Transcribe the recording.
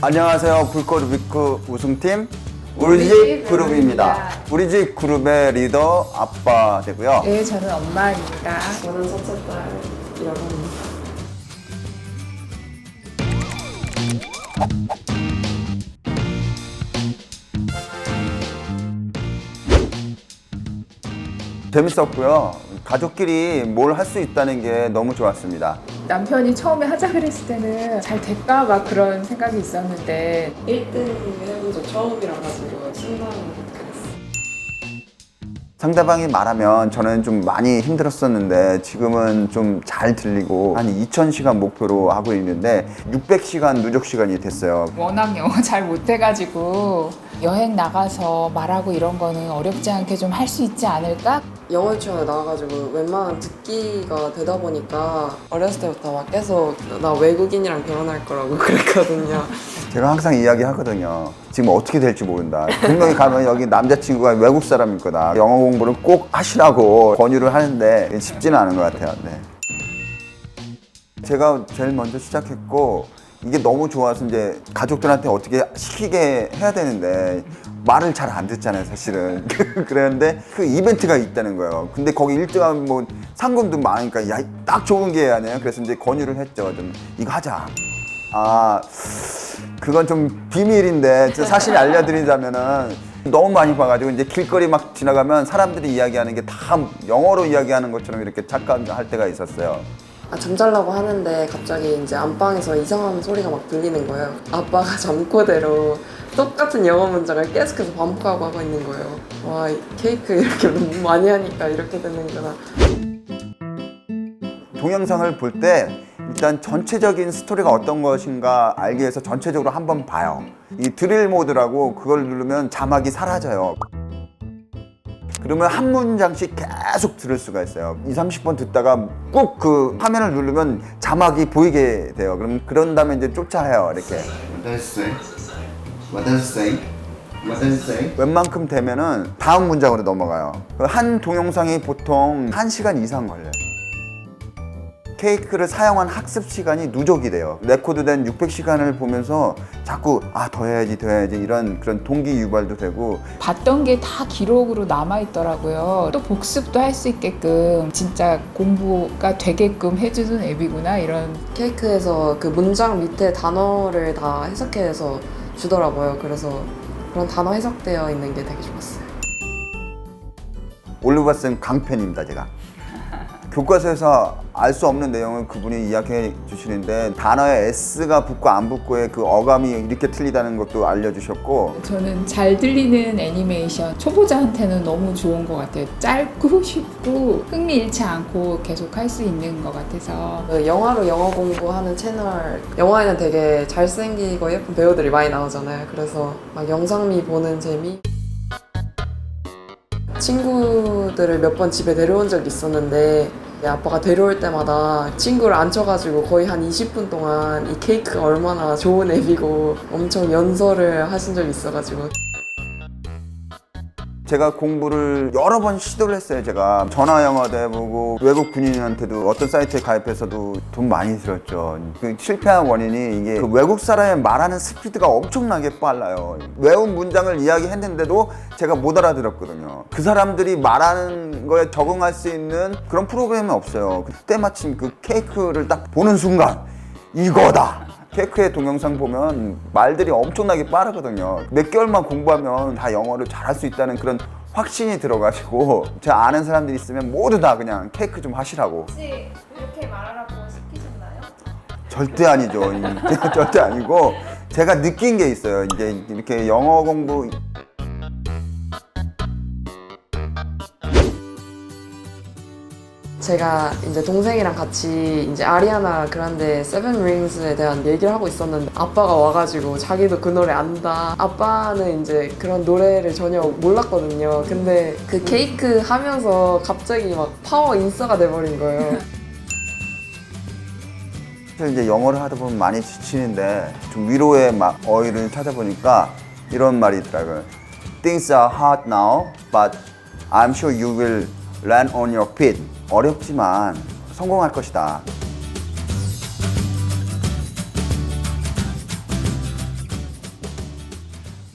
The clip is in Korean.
안녕하세요. 불꽃 루비크 우승팀 우리 우리 집집 그룹입니다. 그룹입니다. 우리 집 그룹의 리더 아빠 되고요. 네, 저는 엄마입니다. 저는 첫째 딸이라고 합니다. 재밌었고요. 가족끼리 뭘 할 수 있다는 게 너무 좋았습니다. 남편이 처음에 하자 그랬을 때는 잘 될까 막 그런 생각이 있었는데 1등 해본 적 처음이라 가지고 신나고 상대방이 말하면 저는 좀 많이 힘들었었는데 지금은 좀 잘 들리고 한 2,000시간 목표로 하고 있는데 600시간 누적 시간이 됐어요. 워낙 영어 잘 못해가지고 여행 나가서 말하고 이런 거는 어렵지 않게 좀 할 수 있지 않을까? 영어 유치원에 나와가지고 웬만한 듣기가 되다 보니까 어렸을 때부터 막 계속 나 외국인이랑 결혼할 거라고 그랬거든요. 제가 항상 이야기하거든요. 지금 어떻게 될지 모른다. 분명히 가면 여기 남자친구가 외국 사람일 거다. 영어 공부를 꼭 하시라고 권유를 하는데 쉽지는 않은 것 같아요. 네. 제가 제일 먼저 시작했고 이게 너무 좋아서 이제 가족들한테 어떻게 시키게 해야 되는데 말을 잘 안 듣잖아요, 사실은. 그랬는데 그 이벤트가 있다는 거예요. 근데 거기 1등하면 뭐 상금도 많으니까 야, 딱 좋은 게 아니에요. 그래서 이제 권유를 했죠. 좀 이거 하자. 아, 그건 좀 비밀인데 저 사실 알려드리자면은 너무 많이 봐가지고 이제 길거리 막 지나가면 사람들이 이야기하는 게 다 영어로 이야기하는 것처럼 이렇게 착각할 때가 있었어요. 아, 잠잘라고 하는데 갑자기 이제 안방에서 이상한 소리가 막 들리는 거예요. 아빠가 잠꼬대로 똑같은 영어 문장을 계속해서 반복하고 하고 있는 거예요. 와, 이 케이크 이렇게 너무 많이 하니까 이렇게 되는구나. 동영상을 볼 때 일단 전체적인 스토리가 어떤 것인가 알기 위해서 전체적으로 한번 봐요. 이 드릴 모드라고 그걸 누르면 자막이 사라져요. 그러면 한 문장씩 계속 들을 수가 있어요. 2, 30번 듣다가 꼭 그 화면을 누르면 자막이 보이게 돼요. 그럼 그런 다음에 이제 쫓아해요. 이렇게. 웬만큼 되면은 다음 문장으로 넘어가요. 그한 동영상이 보통 1시간 이상 걸려요. 케이크를 사용한 학습 시간이 누적이 돼요. 레코드된 600시간을 보면서 자꾸 아, 더 해야지, 더 해야지 이런 그런 동기 유발도 되고 봤던 게 다 기록으로 남아 있더라고요. 또 복습도 할 수 있게끔 진짜 공부가 되게끔 해주는 앱이구나 이런 케이크에서 그 문장 밑에 단어를 다 해석해서 주더라고요. 그래서 그런 단어 해석되어 있는 게 되게 좋았어요. 올리버 쌤 강팬입니다, 제가. 교과서에서 알 수 없는 내용을 그분이 이야기해 주시는데 단어에 S가 붙고 안 붙고의 그 어감이 이렇게 틀리다는 것도 알려주셨고 저는 잘 들리는 애니메이션 초보자한테는 너무 좋은 것 같아요. 짧고 쉽고 흥미 잃지 않고 계속 할 수 있는 것 같아서 그 영화로 영어 공부하는 채널 영화에는 되게 잘생기고 예쁜 배우들이 많이 나오잖아요. 그래서 막 영상미 보는 재미 친구들을 몇 번 집에 데려온 적이 있었는데 아빠가 데려올 때마다 친구를 앉혀가지고 거의 한 20분 동안 이 케이크가 얼마나 좋은 앱이고 엄청 연설을 하신 적이 있어가지고 제가 공부를 여러 번 시도를 했어요. 제가 전화 영어도 해보고 외국 군인한테도 어떤 사이트에 가입해서도 돈 많이 들었죠. 그 실패한 원인이 이게 그 외국 사람이 말하는 스피드가 엄청나게 빨라요. 외운 문장을 이야기했는데도 제가 못 알아들었거든요. 그 사람들이 말하는 거에 적응할 수 있는 그런 프로그램이 없어요. 그때 마침 그 케이크를 딱 보는 순간 이거다. 케이크의 동영상 보면 말들이 엄청나게 빠르거든요. 몇 개월만 공부하면 다 영어를 잘할 수 있다는 그런 확신이 들어가지고 제가 아는 사람들이 있으면 모두 다 그냥 케이크 좀 하시라고. 혹시 이렇게 말하라고 시키셨나요? 절대 아니죠. 절대 아니고 제가 느낀 게 있어요. 이제 이렇게 영어 공부 제가 이제 동생이랑 같이 이제 아리아나 그란데 세븐 링스에 대한 얘기를 하고 있었는데 아빠가 와가지고 자기도 그 노래 안다. 아빠는 이제 그런 노래를 전혀 몰랐거든요. 근데 그 케이크 하면서 갑자기 막 파워 인싸가 돼버린 거예요. 사실 이제 영어를 하다 보면 많이 지치는데 좀 위로의 막 어휘를 찾아보니까 이런 말이 있더라고요. Things are hard now, but I'm sure you will land on your feet. 어렵지만 성공할 것이다.